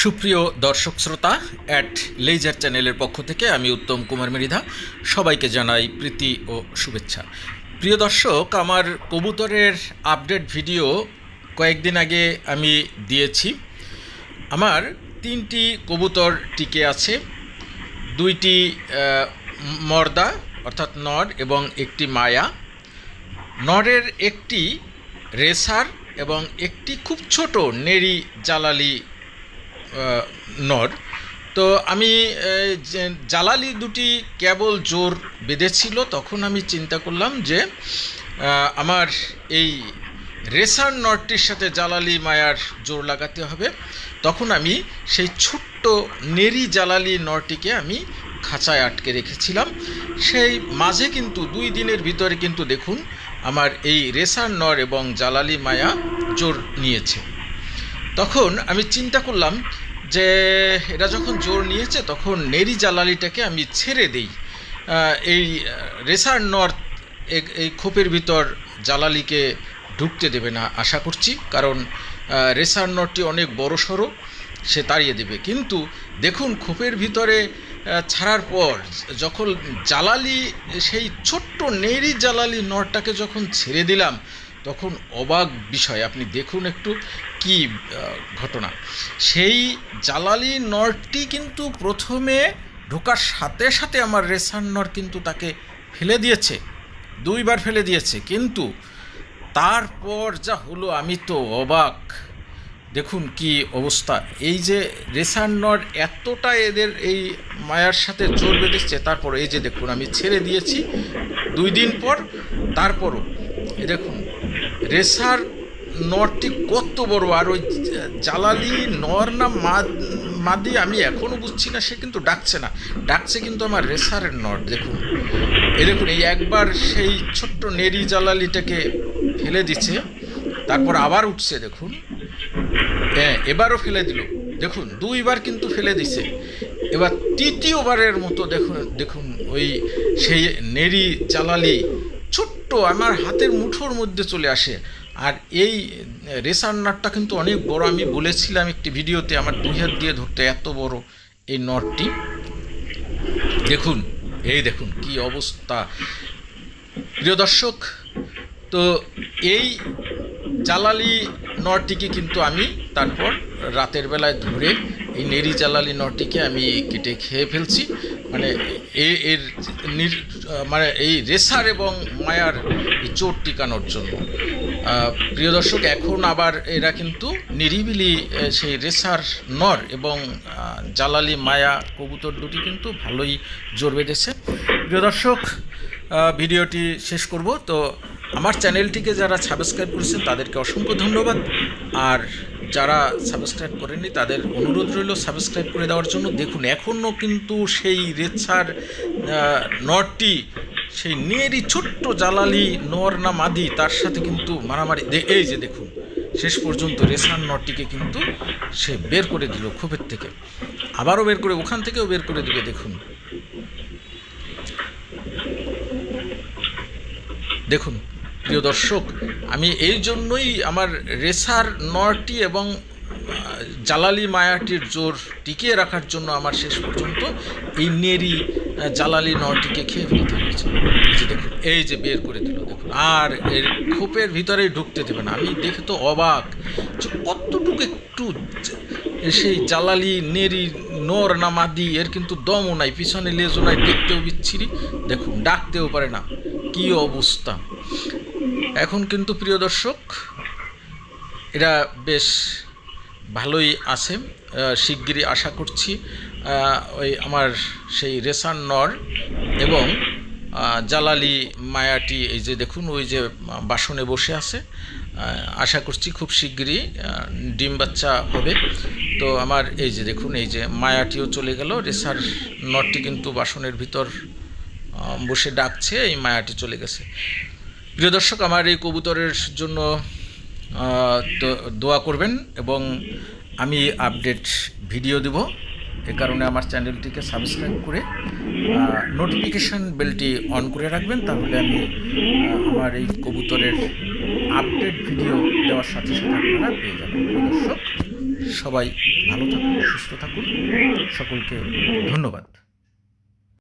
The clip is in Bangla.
সুপ্রিয় দর্শক শ্রোতা অ্যাট লেজার চ্যানেলের পক্ষ থেকে আমি উত্তম কুমার মৃধা সবাইকে জানাই প্রীতি ও শুভেচ্ছা। প্রিয় দর্শক, আমার কবুতরের আপডেট ভিডিও কয়েকদিন আগে আমি দিয়েছি। আমার তিনটি কবুতর টিকে আছে। দুইটি মর্দা, অর্থাৎ নর এবং একটি মায়া। নরের একটি রেসার এবং একটি খুব ছোট নেড়ি জালালি নর। তো আমি জালালি দুটি কেবল জোর বেঁধেছিল, তখন আমি চিন্তা করলাম যে আমার এই রেসার নটটির সাথে জালালি মায়ার জোর লাগাতে হবে। তখন আমি সেই ছোট্ট নেরি জালালি নরটিকে আমি খাঁচায় আটকে রেখেছিলাম। সেই মাঝে কিন্তু, দুই দিনের ভিতরে কিন্তু দেখুন, আমার এই রেসার নর এবং জালালি মায়া জোর নিয়েছে। তখন আমি চিন্তা করলাম যে এরা যখন জোর নিয়েছে, তখন নেরি জালালিটাকে আমি ছেড়ে দেই। এই রেসার নর্থ এই খোপের ভিতর জালালিকে ঢুকতে দেবে না, আশা করছি। কারণ রেসার নটটি অনেক বড় সড়ো, সে তাড়িয়ে দেবে। কিন্তু দেখুন, খোপের ভিতরে ছাড়ার পর যখন জালালি, সেই ছোট্ট নেরি জালালি নটটাকে যখন ছেড়ে দিলাম তখন অবাক বিষয়। আপনি দেখুন একটু কি ঘটনা। সেই জালালি নরটি কিন্তু প্রথমে ঢোকার সাথে সাথে আমার রেসান নর কিন্তু তাকে ফেলে দিয়েছে, দুইবার ফেলে দিয়েছে। কিন্তু তারপর যা হলো আমি তো অবাক। দেখুন কি অবস্থা। এই যে রেসার নর এতটা এদের এই মায়ার সাথে জোর বেঁধেছে তারপর এই যে দেখুন, আমি ছেড়ে দিয়েছি দুই দিন পর, তারপরও। দেখুন রেসার নরটি কত বড়, আর ওই জালালি নর না মাদি আমি এখনও বুঝছি না, সে কিন্তু ডাকছে না। ডাকছে কিন্তু আমার রেসারের নর দেখুন। এই দেখুন, এই একবার সেই ছোট্ট নেরি জালালিটাকে ফেলে দিচ্ছে। তারপর আবার উঠছে, দেখুন। হ্যাঁ এবারও ফেলে দিল। দেখুন, দুইবার কিন্তু ফেলে দিছে। এবার তৃতীয়বারের মতো দেখুন দেখুন ওই সেই নেড়ি চালালি ছোট্ট আমার হাতের মুঠোর মধ্যে চলে আসে। আর এই রেসার নাটটা কিন্তু অনেক বড়। আমি বলেছিলাম একটি ভিডিওতে আমার দুই হাত দিয়ে ধরতে এত বড় এই নটটি। দেখুন, এই দেখুন কি অবস্থা। প্রিয় দর্শক, তো এই জালালি নরটিকে কিন্তু আমি তারপর রাতের বেলায় ধরে এই নেড়ি জালালি নরটিকে আমি কেটে খেয়ে ফেলছি। মানে এর নির- মানে এই রেসার এবং মায়ার চোট টিকানোর জন্য। প্রিয় দর্শক, এখন আবার এরা কিন্তু নিরিবিলি সেই রেসার নর এবং জালালি, মায়া, কবুতর দুটি কিন্তু ভালোই জোর বেঁধেছে। প্রিয় দর্শক ভিডিওটি শেষ করব। তো আমার চ্যানেলটিকে যারা সাবস্ক্রাইব করেছেন, তাদেরকে অসংখ্য ধন্যবাদ। আর যারা সাবস্ক্রাইব করেননি, তাদের অনুরোধ রইল সাবস্ক্রাইব করে দেওয়ার জন্য। দেখুন, এখনও কিন্তু সেই রেছার নরটি, সেই নিয়েরই ছোট্ট জালালি নর না মাদি তার সাথে কিন্তু মারামারি। এই যে দেখুন, শেষ পর্যন্ত রেসার নরটিকে কিন্তু সে বের করে দিল ক্ষোভের থেকে। আবারও বের করে, ওখান থেকেও বের করে দিবে, দেখুন। দেখুন প্রিয় দর্শক, আমি এই জন্যই আমার রেসার নটি এবং জালালি মায়াটির জোর টিকিয়ে রাখার জন্য আমার শেষ পর্যন্ত এই নেরি জালালি নটিকে খেয়ে ফেলতে হয়েছে। এই যে দেখুন, এই যে বের করে দিল, দেখুন। আর এর খোপের ভিতরেই ঢুকতে দেবে না। আমি দেখে তো অবাক। যে কতটুকু একটু সেই জালালি নেরি নর মাদি এর কিন্তু দমও নাই, পিছনে লেজও নাই, দেখতেও বিচ্ছিরি। দেখুন, ডাকতেও পারে না, কি অবস্থা। এখন কিন্তু প্রিয় দর্শক, এরা বেশ ভালোই আছে শিগগিরই আশা করছি ওই আমার সেই রেসান নর এবং জালালি, মায়াটি, এই যে দেখুন, ওই যে বাসনে বসে আছে। আশা করছি খুব শিগগিরই ডিম বাচ্চা হবে। তো আমার এই যে দেখুন, এই যে মায়াটিও চলে গেল। রেসার নরটি কিন্তু বাসনের ভিতর বসে ডাকছে, এই মায়াটি চলে গেছে। প্রিয় দর্শক, আমার এই কবুতরের জন্য দোয়া করবেন এবং আমি আপডেট ভিডিও দেব। এ কারণে আমার চ্যানেলটিকে সাবস্ক্রাইব করে নোটিফিকেশান বেলটি অন করে রাখবেন, তাহলে আমি আমার এই কবুতরের আপডেট ভিডিও দেওয়ার সাথে সাথে আপনারা পেয়ে যাবেন। সবাই ভালো থাকুন, সুস্থ থাকুন। সকলকে ধন্যবাদ।